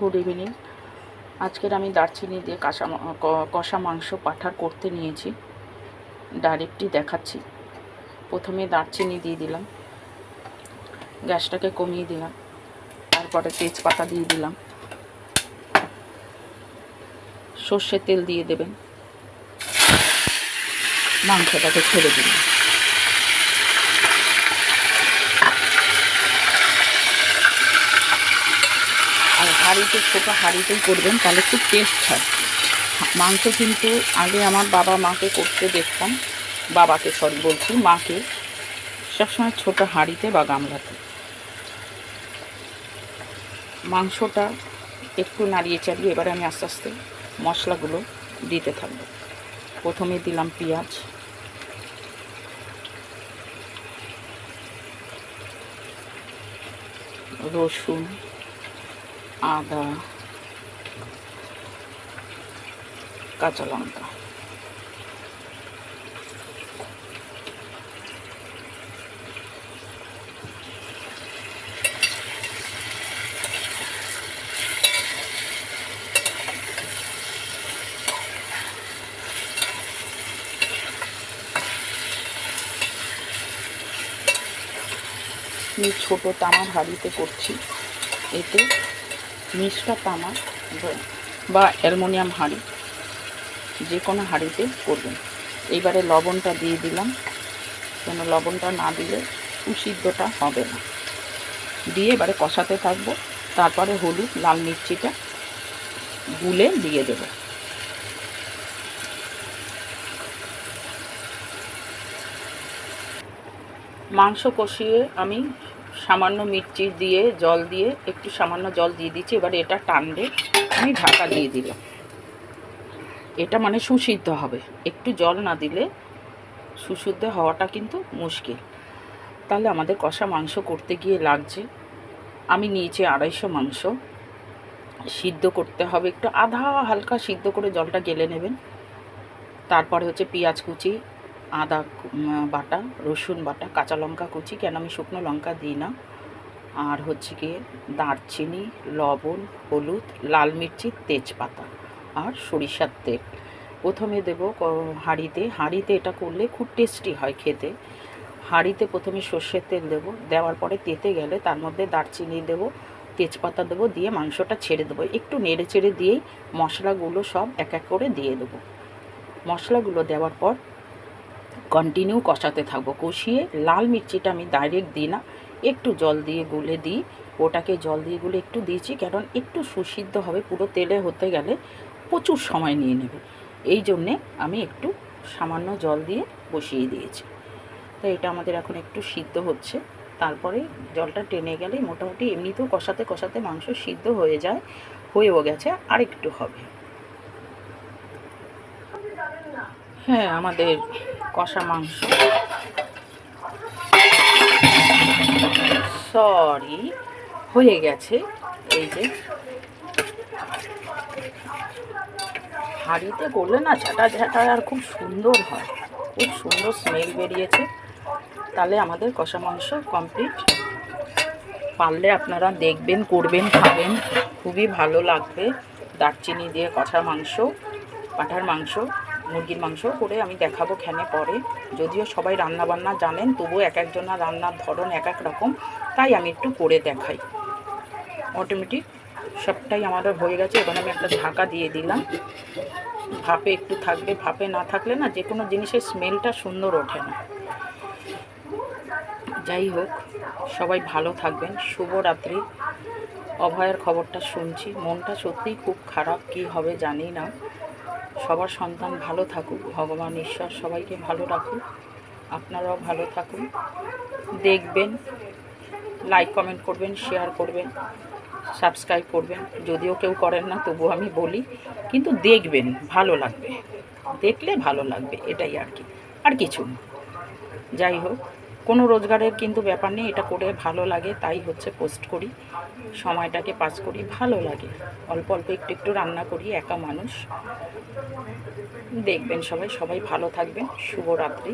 Good evening আজকের আমি দারচিনি দিয়ে কাঁচা কষা মাংস পাঠার করতে নিয়েছি। ডাইরেক্টই দেখাচ্ছি। প্রথমে দারচিনি দিয়ে দিলাম। গ্যাসটাকে কমিয়ে দিলাম। তারপরে তেজপাতা দিয়ে দিলাম। সর্ষের তেল দিয়ে দেবেন। মাংসটাকে ছেড়ে দিলাম আর হাঁড়িতে, ছোটো হাঁড়িতেই করবেন, তাহলে খুব টেস্ট হয়। মাংস কিন্তু আগে আমার বাবা মাকে করতে দেখতাম, বাবাকে সরি বলছি, মাকে। সবসময় ছোটো হাঁড়িতে বা গামলাতে। মাংসটা একটু নাড়িয়ে চাড়িয়ে এবারে আমি আস্তে আস্তে মশলাগুলো দিতে থাকব। প্রথমে দিলাম পেঁয়াজ। রসুন। আদা কাঁচা লঙ্কা। ছোটো তামার হাঁড়িতে করছি। এতে মিষ্টা তামা বা- অ্যালমোনিয়াম হাঁড়ি, যে কোনো হাঁড়িতে করবেন। এইবারে লবণটা দিয়ে দিলাম। কেন লবণটা না দিলে সুসিদ্ধটা হবে না। দিয়ে এবারে কষাতে থাকব। তারপরে হলুদ, লাল মির্চিটা গুলে দিয়ে দেবো। মাংস কষিয়ে আমি সামান্য মির্চি দিয়ে, জল দিয়ে, একটু সামান্য জল দিয়ে দিচ্ছি। এবারে এটা টানবে আমি ঢাকা দিয়ে দিলাম। এটা মানে সুসিদ্ধ হবে। একটু জল না দিলে সুশুদ্ধ হওয়াটা কিন্তু মুশকিল। তাহলে আমাদের কষা মাংস করতে গিয়ে লাগছে। আমি নিয়েছি আড়াইশো মাংস। সিদ্ধ করতে হবে। একটু আধা হালকা সিদ্ধ করে জলটা গেলে নেবেন। তারপরে হচ্ছে পেঁয়াজ কুচি আদা বাটা, রসুন বাটা, কাঁচা লঙ্কা কুচি, কেন আমি শুকনো লঙ্কা দিই না? আর হচ্ছে গিয়ে দারচিনি, লবণ, হলুদ, লাল মির্চি, তেজপাতা আর সরিষার তেল। প্রথমে দেব হাঁড়িতে। হাঁড়িতে এটা করলে খুব টেস্টি হয় খেতে। হাঁড়িতে প্রথমে সর্ষের তেল দেবো। দেওয়ার পরে তেতে গেলে তার মধ্যে দারচিনি দেবো, তেজপাতা দেবো, দিয়ে মাংসটা ছেড়ে দেবো। একটু নেড়ে চেড়ে দিয়েই মশলাগুলো সব এক এক করে দিয়ে দেবো। মশলাগুলো দেওয়ার পর কন্টিনিউ কষাতে থাকব। কষিয়ে লাল মির্চিটা আমি ডাইরেক্ট দিই না। একটু জল দিয়ে গুলে দিই। ওটাকে জল দিয়ে গুলে একটু দিয়েছি, কারণ একটু সুসিদ্ধ হবে, পুরো তেলে হতে গেলে প্রচুর সময় নিয়ে নেবে। এই জন্যে আমি একটু সামান্য জল দিয়ে বসিয়ে দিয়েছি। তো এটা আমাদের এখন একটু সিদ্ধ হচ্ছে। তারপরে জলটা টেনে গেলে মোটামুটি এমনিতেও কষাতে কষাতে মাংস সিদ্ধ হয়ে যায়, হয়েও গেছে আর একটু হবে। হ্যাঁ আমাদের কষা মাংস। সরি হয়ে গেছে এই যে। হাঁড়িতে করলে না ঝাঁটা ঝাঁটা আর খুব সুন্দর হয়, খুব সুন্দর স্মেল বেরিয়েছে। তাহলে আমাদের কষা মাংস কমপ্লিট পারলে আপনারা দেখবেন, করবেন, খাবেন। খুবই ভালো লাগবে। দারচিনি দিয়ে কষা মাংস, পাঠার মাংস। মুরগির মাংস করে আমি দেখাবো খেনে পরে। যদিও সবাই রান্না বান্না জানেন, তবুও এক একজনের রান্নার ধরন এক এক রকম, তাই আমি একটু করে দেখাই। অটোমেটিক সবটাই আমাদের হয়ে গেছে, এবার আমি একটা ঢাকা দিয়ে দিলাম। ভাপে একটু থাকবে, ভাপে না থাকলে না যে কোনো জিনিসের স্মেলটা সুন্দর ওঠে না। যাই হোক, সবাই ভালো থাকবেন, শুভরাত্রি। অভয়ের খবরটা শুনছি, মনটা সত্যিই খুব খারাপ, কি হবে জানি না। সবার সন্তান ভালো থাকুক, ভগবান, ঈশ্বর সবাইকে ভালো রাখুক, আপনারাও ভালো থাকুন। দেখবেন লাইক কমেন্ট করবেন শেয়ার করবেন সাবস্ক্রাইব করবেন। যদিও কেউ করেন না তবু আমি বলি, কিন্তু দেখবেন, ভালো লাগবে। দেখলে ভালো লাগবে, এটাই আর কি। আর কিছু না। যাই হোক। কোনো রোজগারের কিন্তু ব্যাপার নেই, এটা করে ভালো লাগে, তাই হচ্ছে পোস্ট করি, সময়টাকে পাস করি, ভালো লাগে। অল্প অল্প একটু একটু রান্না করি, একা মানুষ। দেখবেন সবাই সবাই ভালো থাকবেন, শুভরাত্রি।